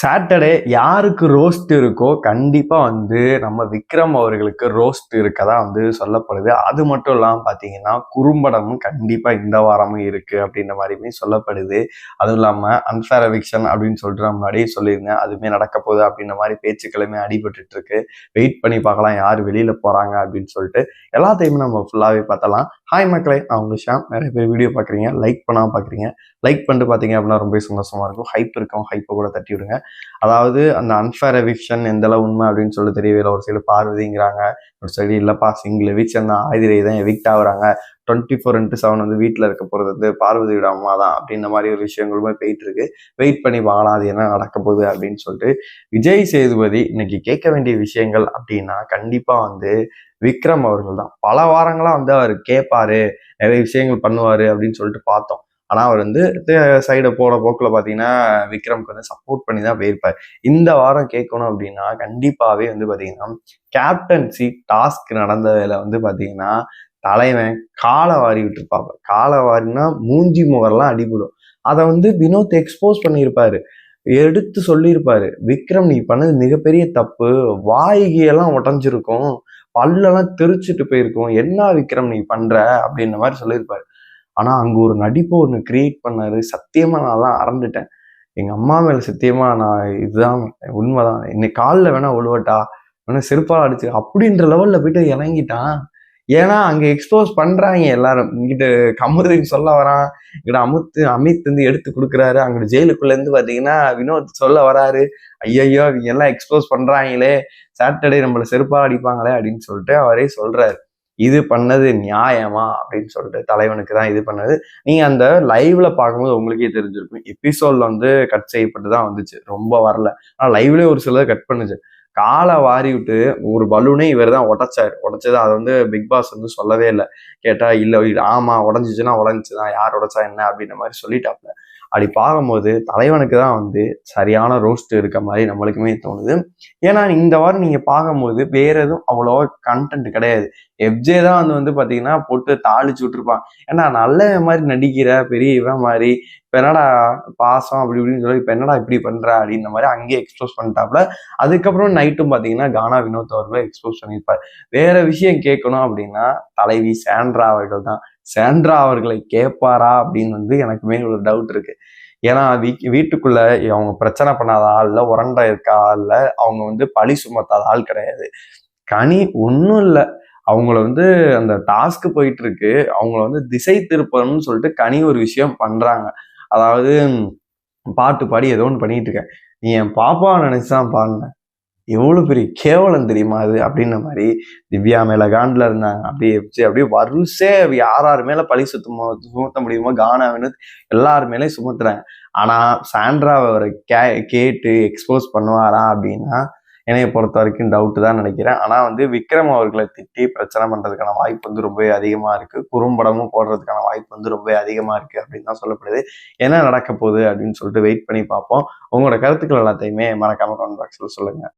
Saturday யாருக்கு roast இருக்கோ கண்டிப்பாக வந்து நம்ம விக்ரம் அவர்களுக்கு ரோஸ்ட் இருக்கதா வந்து சொல்லப்படுது. அது மட்டும் இல்லாமல் பார்த்தீங்கன்னா குறும்படமும் கண்டிப்பாக இந்த வாரமும் இருக்குது அப்படின்ற மாதிரியுமே சொல்லப்படுது. அதுவும் இல்லாமல் அன்ஃபேர் எவிக்ஷன் அப்படின்னு சொல்லிட்டு நான் முன்னாடியே சொல்லியிருந்தேன். அதுவுமே நடக்க போகுது அப்படின்ற மாதிரி பேச்சுக்களுமே அடிபட்டுட்டு இருக்கு வெயிட் பண்ணி பார்க்கலாம் யார் வெளியில் போகிறாங்க அப்படின்னு சொல்லிட்டு. எல்லாத்தையுமே நம்ம ஃபுல்லாகவே பார்த்தலாம் ஹாய் மக்களே நான் உங்கள் ஷாம். நிறைய பேர் வீடியோ பார்க்குறீங்க. லைக் பண்ணாமல் பார்க்குறீங்க. லைக் பண்ணிட்டு பார்த்தீங்க அப்படின்னா ரொம்ப சந்தோஷமாக இருக்கும். ஹைப் இருக்கும் ஹைப்பை கூட தட்டி விடுங்க அதாவது அந்த அன்ஃபேர் எவிக்ஷன் எந்த அளவு உண்மை அப்படின்னு சொல்லி தெரியவில்லை ஒரு சைடு பார்வதிங்கிறாங்க ஒரு சைடு இல்லைப்பா சிங்கிள் எவிக்ஷன் தான் ஆயுதிரை தான் எவிக்ட் ஆகுறாங்க. டுவெண்ட்டி ஃபோர் இன்ட்டு செவன் வந்து வீட்டில் இருக்க போகிறது வந்து பார்வதியோட அம்மா தான் அப்படின்ற மாதிரி ஒரு விஷயங்களுமே போயிட்டு இருக்கு. வெயிட் பண்ணி பார்க்கலாம் அது என்ன நடக்க போகுது அப்படின்னு சொல்லிட்டு விஜய் சேதுபதி இன்னைக்கு கேட்க வேண்டிய விஷயங்கள் அப்படின்னா கண்டிப்பாக வந்து விக்ரம் அவர்கள் தான். பல வாரங்களாக வந்து அவர் கேட்பாரு நிறைய விஷயங்கள் பண்ணுவார் அப்படின்னு சொல்லிட்டு பார்த்தோம். ஆனால் அவர் வந்து சைடை போகிற போக்கில் பார்த்தீங்கன்னா விக்ரம்க்கு வந்து சப்போர்ட் பண்ணி தான் போயிருப்பார். இந்த வாரம் கேட்கணும் அப்படின்னா கண்டிப்பாகவே வந்து பார்த்தீங்கன்னா கேப்டன்சி டாஸ்க் நடந்ததில் வந்து பார்த்தீங்கன்னா தலைவன் காலை வாரி விட்டுருப்பாங்க. காலை வாரினா மூஞ்சி முகரெல்லாம் அடிபடும். அதை வந்து வினோத் எக்ஸ்போஸ் பண்ணியிருப்பாரு. எடுத்து சொல்லியிருப்பாரு. விக்ரம் நீ பண்ணது மிகப்பெரிய தப்பு. வாய்கியெல்லாம் உடஞ்சிருக்கும். பல்லெல்லாம் தெரிச்சுட்டு போயிருக்கும். என்ன விக்ரம் நீ பண்ற? அப்படின்ற மாதிரி சொல்லியிருப்பாரு. ஆனால் அங்கே ஒரு நடிப்பை ஒன்று கிரியேட் பண்ணாரு சத்தியமாக நான் தான் அறந்துட்டேன். எங்கள் அம்மா மேலே சத்தியமாக நான் இதுதான் உண்மைதான். என்னை காலில் வேணா உழுவட்டா வேணா செருப்பால் அடிச்சு அப்படின்ற லெவலில் போயிட்டு இறங்கிட்டான். ஏன்னா அங்கே எக்ஸ்போஸ் பண்ணுறாங்க எல்லாரும். இங்கிட்ட கமுதின்னு சொல்ல வரான் இங்கிட்ட அமுத்து அமித் வந்து எடுத்து கொடுக்குறாரு. அங்கிட்ட ஜெயிலுக்குள்ளேருந்து பார்த்தீங்கன்னா வினோத் சொல்ல வராரு. ஐயையோ இவங்க எல்லாம் எக்ஸ்போஸ் பண்ணுறாங்களே சாட்டர்டே நம்மளை செருப்பாக அடிப்பாங்களே அப்படின்னு சொல்லிட்டு அவரே சொல்கிறாரு இது பண்ணது நியாயமா அப்படின்னு சொல்லிட்டு தலைவனுக்கு தான் இது பண்ணது. நீங்க அந்த லைவ்ல பார்க்கும்போது உங்களுக்கே தெரிஞ்சிருக்கும். எபிசோட்ல வந்து கட் செய்யப்பட்டு தான் வந்துச்சு. ரொம்ப வரல. ஆனா லைவ்லயே ஒரு சிலர் கட் பண்ணுச்சு. காலை வாரி விட்டு ஒரு பலூனே இவர் தான் உடைச்சார். உடைச்சது அதை வந்து பிக் பாஸ் வந்து சொல்லவே இல்லை. கேட்டா இல்லை ஆமா உடஞ்சிச்சுன்னா உடஞ்சிச்சுதான் யார் உடைச்சா என்ன? அப்படின்ற மாதிரி சொல்லிட்டாப்ல. அப்படி பார்க்கும்போது தலைவனுக்கு தான் வந்து சரியான ரோஸ்ட் இருக்க மாதிரி நம்மளுக்குமே தோணுது. ஏன்னா இந்த வாரம் நீங்கள் பார்க்கும்போது வேற எதுவும் அவ்வளோவா கண்டென்ட் கிடையாது. எஃப்ஜே தான் வந்து வந்து பார்த்தீங்கன்னா போட்டு தாளிச்சு விட்டுருப்பான். ஏன்னா நல்ல மாதிரி நடிக்கிற பெரிய இவன் மாதிரி இப்போ என்னடா பாசம் அப்படி இப்படின்னு சொல்லி இப்போ என்னடா இப்படி பண்ணுற அப்படின்ற மாதிரி அங்கேயே எக்ஸ்போஸ் பண்ணிட்டாப்புல அதுக்கப்புறம் நைட்டும் பார்த்தீங்கன்னா கானா வினோத் அவர்களை எக்ஸ்போஸ் பண்ணியிருப்பார். வேற விஷயம் கேட்கணும் அப்படின்னா தலைவி சாண்ட்ரா அவர்கள் தான். சாண்ட்ரா அவர்களை கேட்பாரா அப்படின்னு வந்து எனக்குமே ஒரு டவுட் இருக்கு. ஏன்னா வீ வீட்டுக்குள்ள அவங்க பிரச்சனை பண்ணாத இல்லை உரண்டா இருக்க இல்லை அவங்க வந்து பழி சுமத்தாத ஆள் கிடையாது. கனி ஒன்றும் இல்லை. அவங்கள வந்து அந்த டாஸ்க் போயிட்டு இருக்கு. அவங்கள வந்து திசை திருப்பணும்னு சொல்லிட்டு கனி ஒரு விஷயம் பண்றாங்க. அதாவது பாட்டு பாடி ஏதோ ஒன்று பண்ணிட்டு இருக்கேன். நீ என் பாப்பாவை நினைச்சுதான் பாருங்க எவ்வளோ பெரிய கேவலம் தெரியுமா அது? அப்படின்ன மாதிரி திவ்யா மேலே காண்டில் இருந்தாங்க. அப்படியே வச்சு அப்படியே வருஷே யார் யார் மேலே பழி சுத்தமோ சுமத்த முடியுமோ? கானாவின்னு எல்லார் மேலேயும் சுமத்துறாங்க. ஆனால் சாண்ட்ராவை அவரை கே கேட்டு எக்ஸ்போஸ் பண்ணுவாரா அப்படின்னா என்னைய பொறுத்த வரைக்கும் டவுட்டு தான் நினைக்கிறேன். ஆனால் வந்து விக்ரம் அவர்களை திட்டி பிரச்சனை பண்ணுறதுக்கான வாய்ப்பு வந்து ரொம்பவே அதிகமாக இருக்குது குறும்படமும் போடுறதுக்கான வாய்ப்பு வந்து ரொம்பவே அதிகமாக இருக்குது அப்படின்னு தான் சொல்லப்படுது. என்ன நடக்க போகுது அப்படின்னு சொல்லிட்டு வெயிட் பண்ணி பார்ப்போம். உங்களோட கருத்துக்கள் எல்லாத்தையுமே மறக்காமல் கமெண்ட் பாக்ஸில் சொல்லுங்கள்